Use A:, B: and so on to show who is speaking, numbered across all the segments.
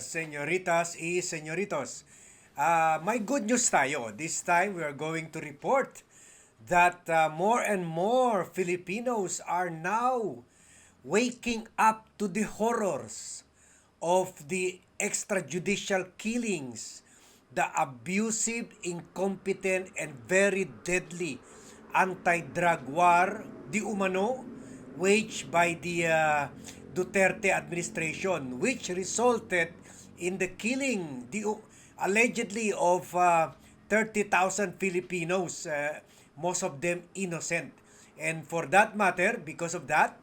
A: señoritas y señoritos. Uh, may good news tayo. This time we are going to report that uh, more and more Filipinos are now waking up to the horrors of the extrajudicial killings, the abusive, incompetent, and very deadly anti-drug war, di umano, waged by the uh, Duterte administration, which resulted in the killing, the, allegedly, of uh, 30,000 Filipinos, uh, most of them innocent. And for that matter, because of that,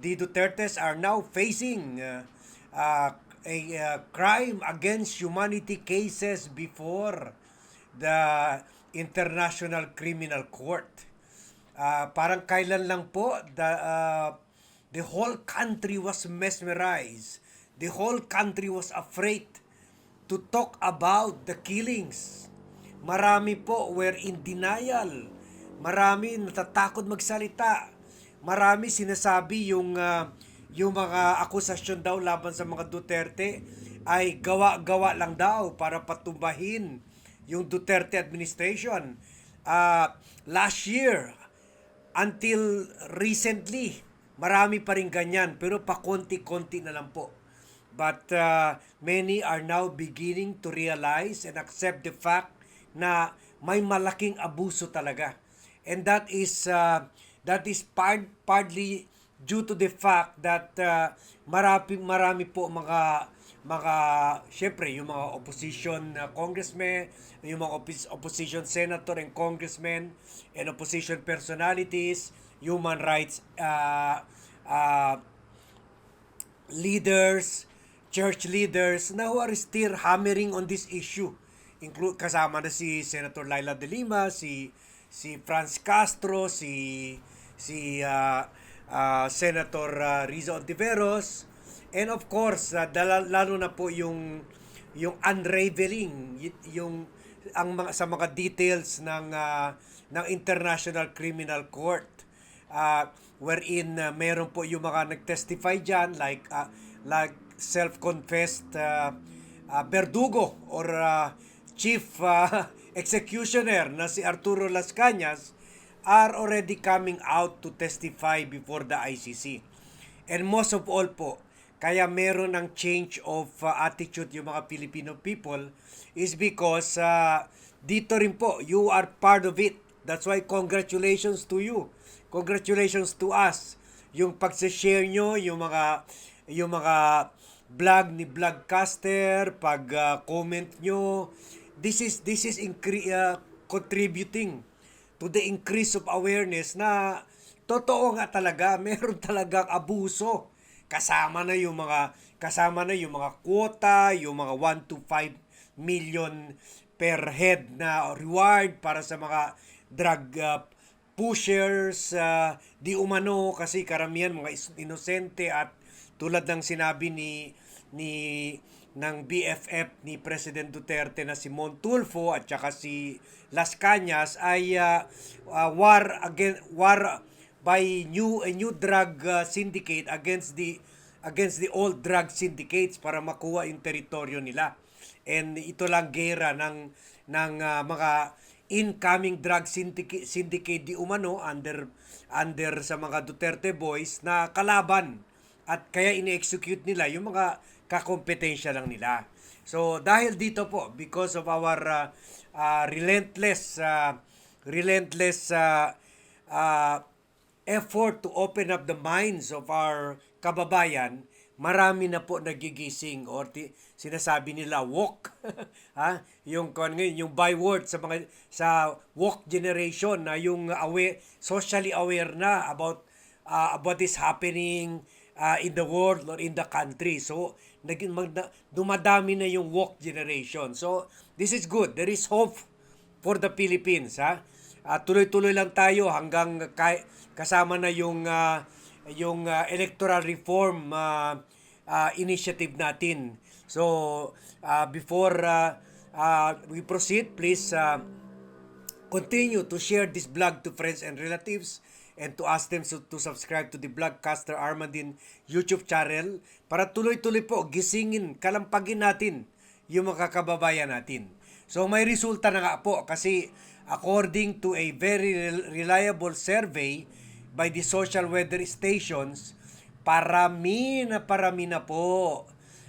A: the Dutertes are now facing uh, uh, a uh, crime against humanity cases before the International Criminal Court. Uh, parang kailan lang po the uh, the whole country was mesmerized. The whole country was afraid to talk about the killings. Marami po were in denial. Marami natatakot magsalita. Marami sinasabi yung uh, yung mga akusasyon daw laban sa mga Duterte ay gawa-gawa lang daw para patumbahin yung Duterte administration. Uh, last year, until recently, marami pa rin ganyan, pero pakonti-konti na lang po. But uh, many are now beginning to realize and accept the fact na may malaking abuso talaga. And that is uh, that is part, partly due to the fact that uh, marami marami po mga mga syempre yung mga opposition uh, congressmen, yung mga oppos- opposition senator and congressmen and opposition personalities, human rights uh, uh, leaders, church leaders na who are still hammering on this issue. Include kasama na si Senator Laila De Lima, si si Franz Castro, si si uh, uh, Senator uh, Rizo Ontiveros, and of course, uh, dala, lalo na po yung yung unraveling, yung ang mga sa mga details ng uh, ng International Criminal Court uh, wherein uh, meron po yung mga nagtestify diyan like uh, like self-confessed uh, uh, verdugo or uh, chief uh, executioner na si Arturo Las Cañas are already coming out to testify before the ICC. And most of all po, kaya meron ng change of uh, attitude yung mga Filipino people is because uh, dito rin po, you are part of it. That's why congratulations to you. Congratulations to us. Yung pag-share nyo, yung mga yung mga vlog ni vlogcaster, pag uh, comment nyo, this is this is incre- uh, contributing to the increase of awareness na totoo nga talaga, meron talagang abuso. Kasama na yung mga kasama na yung mga quota, yung mga 1 to 5 million per head na reward para sa mga drug uh, pushers, uh, di umano kasi karamihan mga inosente at tulad ng sinabi ni ni ng BFF ni President Duterte na si Montulfo at saka si Las Cañas ay uh, uh, war again war by new a new drug uh, syndicate against the against the old drug syndicates para makuha yung teritoryo nila. And ito lang gera ng ng uh, mga incoming drug syndicate, syndicate di umano under under sa mga Duterte boys na kalaban at kaya ini-execute nila yung mga kakompetensya lang nila. So dahil dito po because of our uh, uh, relentless uh, relentless uh, uh, effort to open up the minds of our kababayan, marami na po nagigising or ti, sinasabi nila walk ha yung kon ngayon yung byword sa mga sa walk generation na yung aware socially aware na about uh, about is happening uh, in the world or in the country. So naging magda, dumadami na yung walk generation. So this is good. There is hope for the Philippines ha? Uh, tuloy-tuloy lang tayo hanggang kay, kasama na yung uh, yung uh, electoral reform uh, uh, initiative natin. So, uh, before uh, uh, we proceed, please uh, continue to share this blog to friends and relatives and to ask them to subscribe to the Vlogcaster Armandin YouTube channel para tuloy-tuloy po gisingin, kalampagin natin yung mga kababayan natin. So may resulta na nga po kasi according to a very rel- reliable survey by the social weather stations, parami na parami na po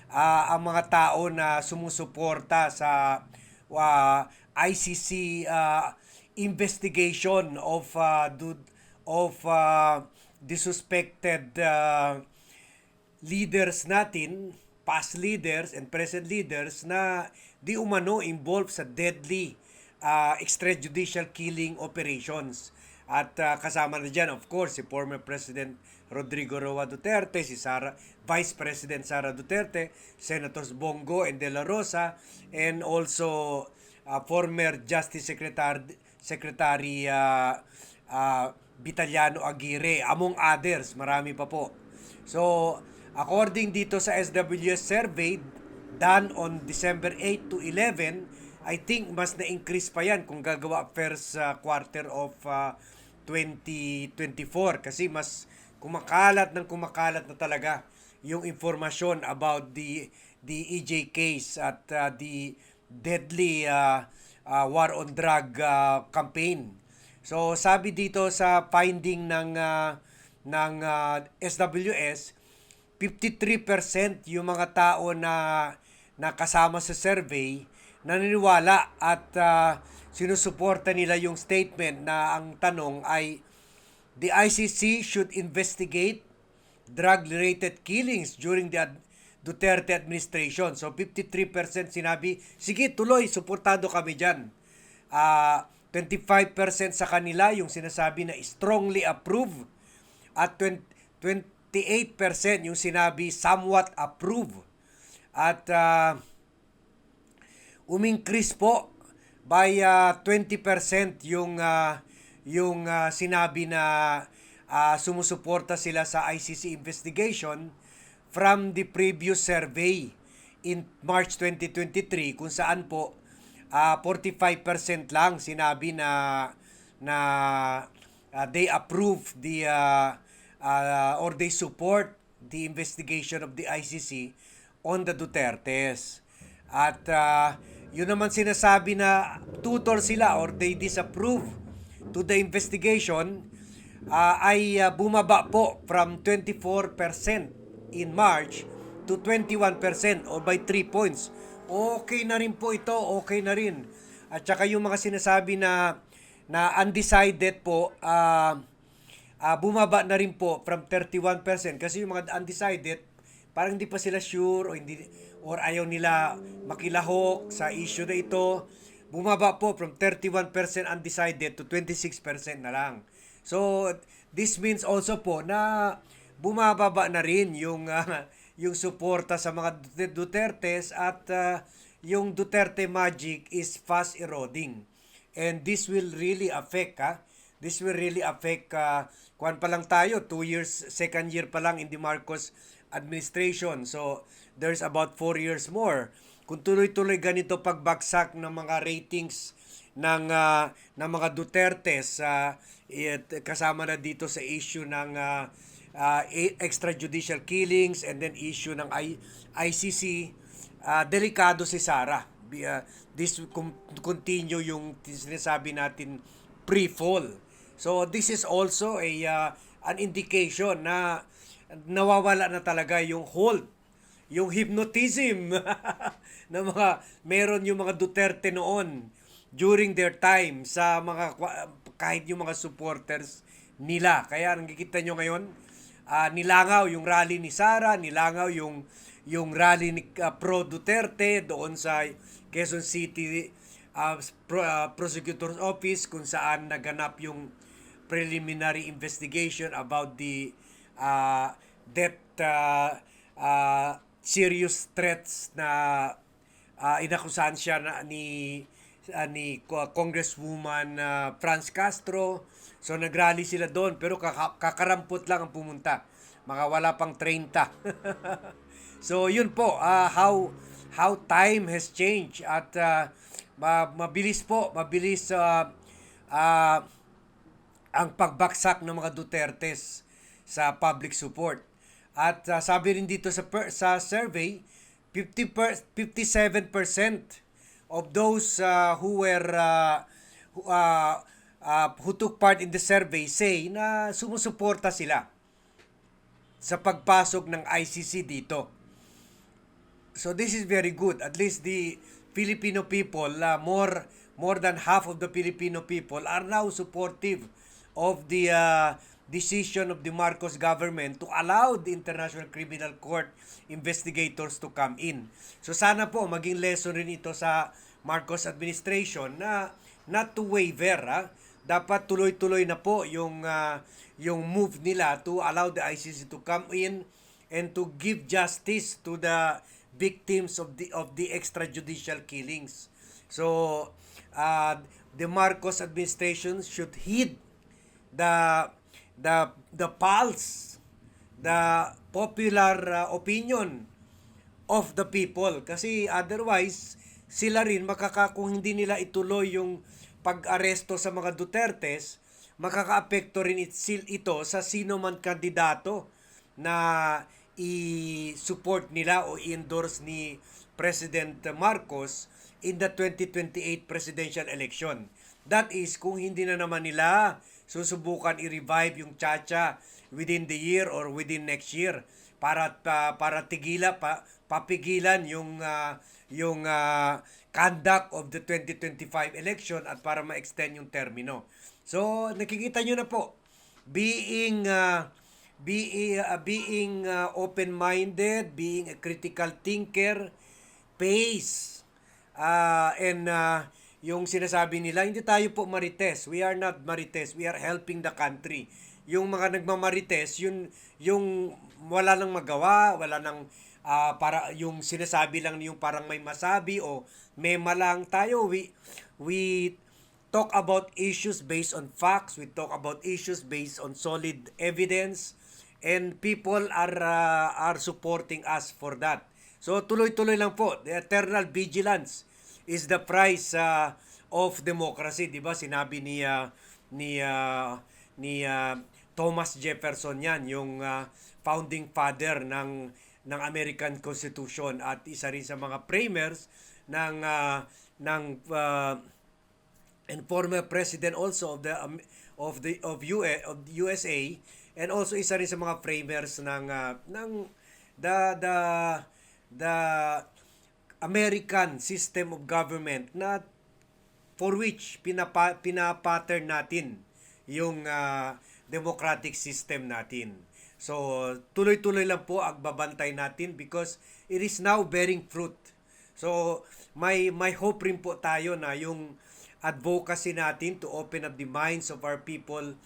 A: ah, ang mga tao na sumusuporta sa ah, ICC ah, investigation of du- of ah, the suspected ah, leaders natin, past leaders and present leaders na di umano involved sa deadly uh, extrajudicial killing operations. At ah, kasama na dyan, of course, si former President Rodrigo Roa Duterte, si Sara, Vice President Sara Duterte, Senators Bongo and De La Rosa, and also ah, former Justice Secretary, Secretary ah, ah, Vitaliano Aguirre, among others, marami pa po. So, according dito sa SWS survey done on December 8 to 11, I think mas na-increase pa yan kung gagawa first uh, quarter of uh, 2024 kasi mas kumakalat ng kumakalat na talaga yung informasyon about the the EJ case at uh, the deadly uh, uh, war on drug uh, campaign. So sabi dito sa finding ng uh, ng uh, SWS 53% yung mga tao na na kasama sa survey naniniwala at uh, sinusuporta nila yung statement na ang tanong ay the ICC should investigate drug-related killings during the Duterte administration. So 53% sinabi, sige tuloy, suportado kami dyan. Ah, 25% sa kanila yung sinasabi na strongly approve at 20, 28% yung sinabi somewhat approve. At ah, umingkris po by ah, 20% yung ah, yung ah, sinabi na ah, sumusuporta sila sa ICC investigation from the previous survey in March 2023 kung saan po ah, 45% lang sinabi na na ah, they approve the ah, ah, or they support the investigation of the ICC on the Dutertes. At ah, yun naman sinasabi na tutor sila or they disapprove to the investigation ah, ay ah, bumaba po from 24% in March to 21% or by 3 points. Okay na rin po ito, okay na rin. At saka yung mga sinasabi na na undecided po ah ah, bumaba na rin po from 31% kasi yung mga undecided parang hindi pa sila sure o hindi or ayaw nila makilahok sa issue na ito. Bumaba po from 31% undecided to 26% na lang. So this means also po na bumababa na rin yung ah, yung suporta sa mga Dut- Dutertes at ah, yung Duterte magic is fast eroding. And this will really affect ha this will really affect uh, kuan pa lang tayo two years second year pa lang in the Marcos administration. So there's about four years more. Kung tuloy-tuloy ganito pagbagsak ng mga ratings ng ah, ng mga Duterte sa kasama na dito sa issue ng ah, ah, e- extrajudicial killings and then issue ng I- ICC ah, delikado si Sara ah, this continue yung sinasabi natin pre-fall. So this is also a ah, an indication na nawawala na talaga yung hold yung hypnotism na mga meron yung mga Duterte noon during their time sa mga kahit yung mga supporters nila. Kaya nakikita nyo ngayon, ah, nilangaw yung rally ni Sara, nilangaw yung yung rally ni ah, pro Duterte doon sa Quezon City ah, pro, ah, Prosecutor's Office kung saan naganap yung preliminary investigation about the uh, death uh, uh, serious threats na uh, inakusahan siya na, ni uh, ni Co- Congresswoman uh, Franz Castro. So nagrally sila doon pero kaka- kakarampot lang ang pumunta. Mga wala pang 30. so yun po uh, how how time has changed at uh, ma- mabilis po, mabilis uh, uh, ang pagbaksak ng mga Dutertes sa public support. At uh, sabi rin dito sa per, sa survey, 50 per, 57% of those uh, who were uh, who, uh, uh, who took part in the survey say na sumusuporta sila sa pagpasok ng ICC dito. So this is very good. At least the Filipino people, uh, more more than half of the Filipino people are now supportive of the uh, decision of the Marcos government to allow the International Criminal Court investigators to come in. So sana po maging lesson rin ito sa Marcos administration na not to waver, ha? Dapat tuloy-tuloy na po yung uh, yung move nila to allow the ICC to come in and to give justice to the victims of the of the extrajudicial killings. So uh, the Marcos administration should heed the the the pulse, the popular uh, opinion of the people kasi otherwise sila rin makaka kung hindi nila ituloy yung pag-aresto sa mga Dutertes, makakaapekto rin ito sa sino man kandidato na i-support nila o i-endorse ni President Marcos in the 2028 presidential election. That is, kung hindi na naman nila susubukan i-revive yung Chacha within the year or within next year para pa, para tigila pa papigilan yung uh, yung uh, conduct of the 2025 election at para ma-extend yung termino. So nakikita nyo na po being uh, being uh, being uh, open-minded, being a critical thinker, pace uh, and uh, yung sinasabi nila, hindi tayo po marites. We are not marites. We are helping the country. Yung mga nagmamarites, yun, yung wala nang magawa, wala nang uh, para yung sinasabi lang yung parang may masabi o mema lang tayo. We, we talk about issues based on facts. We talk about issues based on solid evidence. And people are, uh, are supporting us for that. So tuloy-tuloy lang po. The eternal vigilance is the price uh, of democracy, 'di ba? Sinabi ni uh, ni uh, ni uh, Thomas Jefferson 'yan, yung uh, founding father ng ng American Constitution at isa rin sa mga framers ng uh, ng uh, and former president also of the um, of the of US of USA and also isa rin sa mga framers ng uh, ng the the the American system of government na for which pinapa, pinapattern natin yung uh, democratic system natin. So, tuloy-tuloy lang po ang babantay natin because it is now bearing fruit. So, may, may hope rin po tayo na yung advocacy natin to open up the minds of our people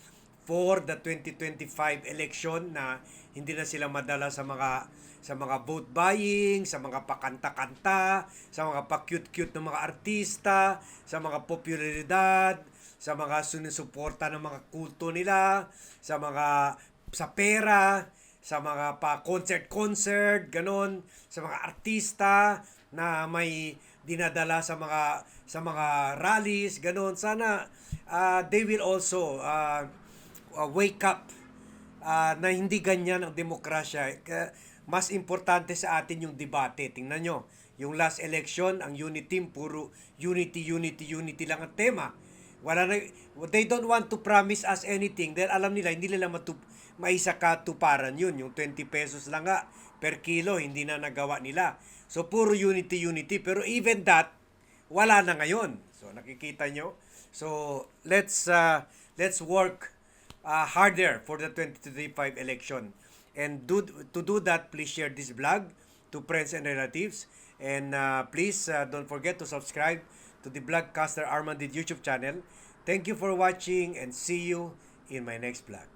A: for the 2025 election na hindi na sila madala sa mga sa mga vote buying, sa mga pakanta-kanta, sa mga pa-cute-cute ng mga artista, sa mga popularidad, sa mga sinusuporta ng mga kulto nila, sa mga sa pera, sa mga pa concert-concert, ganon, sa mga artista na may dinadala sa mga sa mga rallies, ganon. Sana uh, they will also uh, wake up uh, na hindi ganyan ang demokrasya. Mas importante sa atin yung debate. Tingnan nyo, yung last election, ang unity team, puro unity, unity, unity lang ang tema. Wala na, they don't want to promise us anything dahil alam nila, hindi nila matup, maisa katuparan yun. Yung 20 pesos lang nga per kilo, hindi na nagawa nila. So, puro unity, unity. Pero even that, wala na ngayon. So, nakikita nyo? So, let's, uh, let's work uh, harder for the 2025 election. And do, to do that, please share this vlog to friends and relatives. And uh, please uh, don't forget to subscribe to the Vlogcaster Armandid YouTube channel. Thank you for watching and see you in my next vlog.